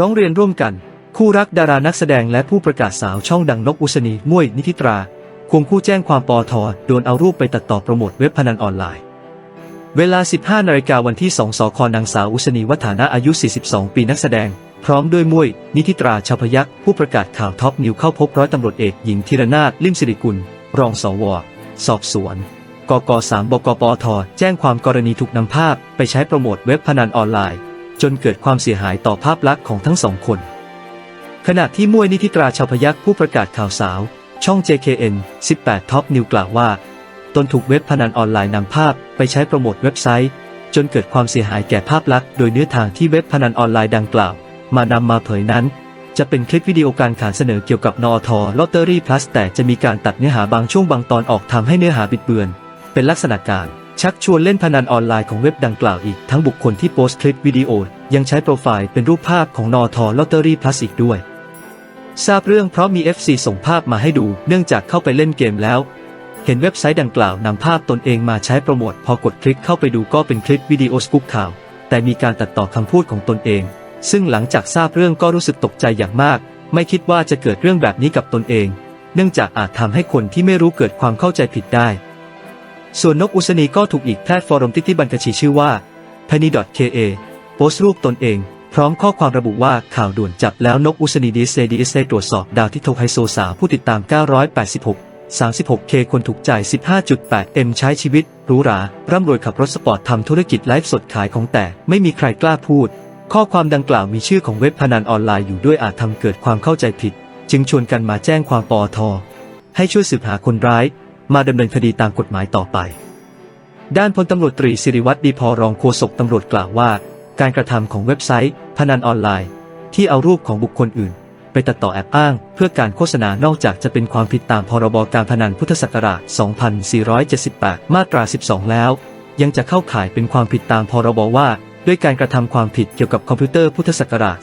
ร้องเรียนร่วมกัน คู่รักดารานักแสดงและผู้ประกาศสาวช่องดังนกอุศนีม่วยนิธิตราควงคู่แจ้งความปอทโดนเอารูปไปตัดต่อโปรโมทเว็บพนันออนไลน์ เวลา 15 นาฬิกาวันที่ 2 สคนางสาวอุศนีวัฒนาอายุ 42 ปีนักแสดง พร้อมด้วยมวย นิธิตราชาวพยักผู้ประกาศข่าวท็อปนิวเข้าพบร้อยตำรวจเอกหญิงธีรนาถลิมสิริกุล รองสว สอบสวน กก3บกปอทแจ้งความกรณีถูกนำภาพ ไปใช้โปรโมทเว็บพนันออนไลน์ จนเกิดความเสียหายต่อภาพลักษณ์ของทั้งสองคน ขณะที่มวยนิธิตราชาวพยักผู้ประกาศข่าวสาว ช่อง JKN 18 Top New กล่าวว่า ตนถูกเว็บพนันออนไลน์นำภาพไปใช้โปรโมทเว็บไซต์ จนเกิดความเสียหายแก่ภาพลักษณ์โดยเนื้อทางที่เว็บพนันออนไลน์ดังกล่าว มานำมาเผยนั้น จะเป็นคลิปวิดีโอการขายเสนอเกี่ยวกับนอทลอตเตอรี่พลัสแต่จะมีการตัดเนื้อหาบางช่วงบางตอนออกทำให้เนื้อหาบิดเบือน เป็นลักษณะการ ชักชวนเล่นพนันออนไลน์ของเว็บดังกล่าวอีก ทั้งบุคคลที่โพสต์คลิปวิดีโอ ยังใช้โปรไฟล์เป็นรูปภาพของนอทอลอตเตอรี่พลัสอีกด้วย ทราบเรื่องเพราะมี FC ส่งภาพมาให้ดูเนื่องจากเข้าไปเล่นเกมแล้ว เห็นเว็บไซต์ดังกล่าวนำภาพตนเองมาใช้โปรโมทพอกดคลิกเข้าไปดูก็เป็นคลิปวิดีโอสกู๊ปข่าว แต่มีการตัดต่อคำพูดของตนเอง ซึ่งหลังจากทราบเรื่องก็รู้สึกตกใจอย่างมาก ไม่คิดว่าจะเกิดเรื่องแบบนี้กับตนเอง เนื่องจากอาจทำให้คนที่ไม่รู้เกิดความเข้าใจผิดได้ ส่วนนกอุศนีก็ถูกอีกแพลตฟอร์มที่ที่บัญชีชื่อว่า penny.ka โพสต์รูปตนเอง พร้อมข้อความระบุว่าข่าวด่วนจับแล้วนกอุศนีดีเซดีเซตรวจสอบดาวที่ทรไฮโซสาวผู้ติดตาม 986 36K คนถูกจ่าย 15.8M ใช้ชีวิตหรูหรา ร่ำรวยขับรถสปอร์ตทำธุรกิจไลฟ์สดขายของแต่ไม่มีใครกล้าพูด ข้อความดังกล่าวมีชื่อของเว็บพนันออนไลน์อยู่ด้วยอาจทำเกิดความเข้าใจผิด จึงชวนกันมาแจ้งความปอท ให้ช่วยสืบหาคนร้าย มาดำเนินคดีตามกฎหมายต่อไป ด้านพลตำรวจตรีสิริวัตรดีพอรองโฆษกตำรวจกล่าวว่า การกระทำของเว็บไซต์ พนันออนไลน์ ที่เอารูปของบุคคลอื่น ไปตัดต่อแอบอ้าง เพื่อการโฆษณานอกจากจะเป็นความผิดตามพรบการพนันพุทธศักราช 2478 มาตรา 12 แล้ว ยังจะเข้าข่ายเป็นความผิดตามพรบว่า ด้วยการกระทำความผิดเกี่ยวกับคอมพิวเตอร์พุทธศักราช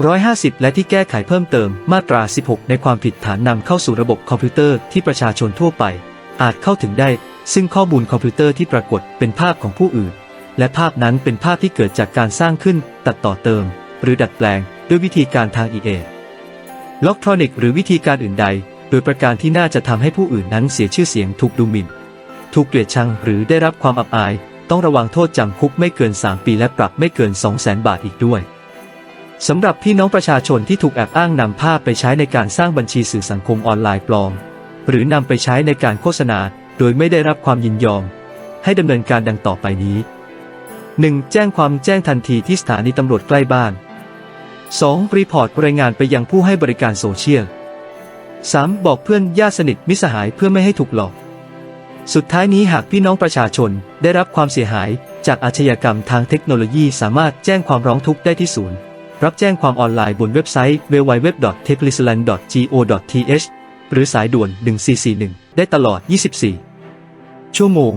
2550 และที่แก้ไขเพิ่มเติมมาตรา 16 ในความผิดฐานนำเข้าสู่ระบบคอมพิวเตอร์ที่ประชาชนทั่วไป อาจเข้าถึงได้ ซึ่งข้อมูลคอมพิวเตอร์ที่ปรากฏเป็นภาพของผู้อื่น และภาพนั้นเป็นภาพที่เกิดจากการสร้างขึ้น ตัดต่อเติม หรือดัดแปลง ด้วยวิธีการทาง EA ล็อกทรอนิกหรือวิธีการอื่นใด โดยประการที่น่าจะทำให้ผู้อื่นนั้นเสียชื่อเสียงถูกดูหมิ่น ถูกเกลียดชังหรือได้รับความอับอาย ต้องระวังโทษจำคุกไม่เกิน 3 ปีและปรับไม่เกิน 2 0 0 0 0 0 บาทอีกด้วย สำหรับพี่น้องประชาชนที่ถูกแอบอ้างนำภาพไปใช้ในการสร้างบัญชีสื่อสังคมออนไลน์ปลอม หรือนำไปใช้ในการโฆษณาโดยไม่ได้รับความยินยอม ให้ดำเนินการดังต่อไปนี้ 1. แจ้งความแจ้งทันทีที่สถานีตำรวจใกล้บ้าน 2. รีพอร์ตรายงานไปยังผู้ให้บริการโซเชียล 3. บอกเพื่อนญาติสนิทมิสหายเพื่อไม่ให้ถูกหลอก สุดท้ายนี้หากพี่น้องประชาชนได้รับความเสียหายจากอาชญากรรมทางเทคโนโลยีสามารถแจ้งความร้องทุกข์ได้ที่ศูนย์ รับแจ้งความออนไลน์บนเว็บไซต์ www.techlisland.go.th หรือสายด่วน 1441 ได้ตลอด 24 ชั่วโมง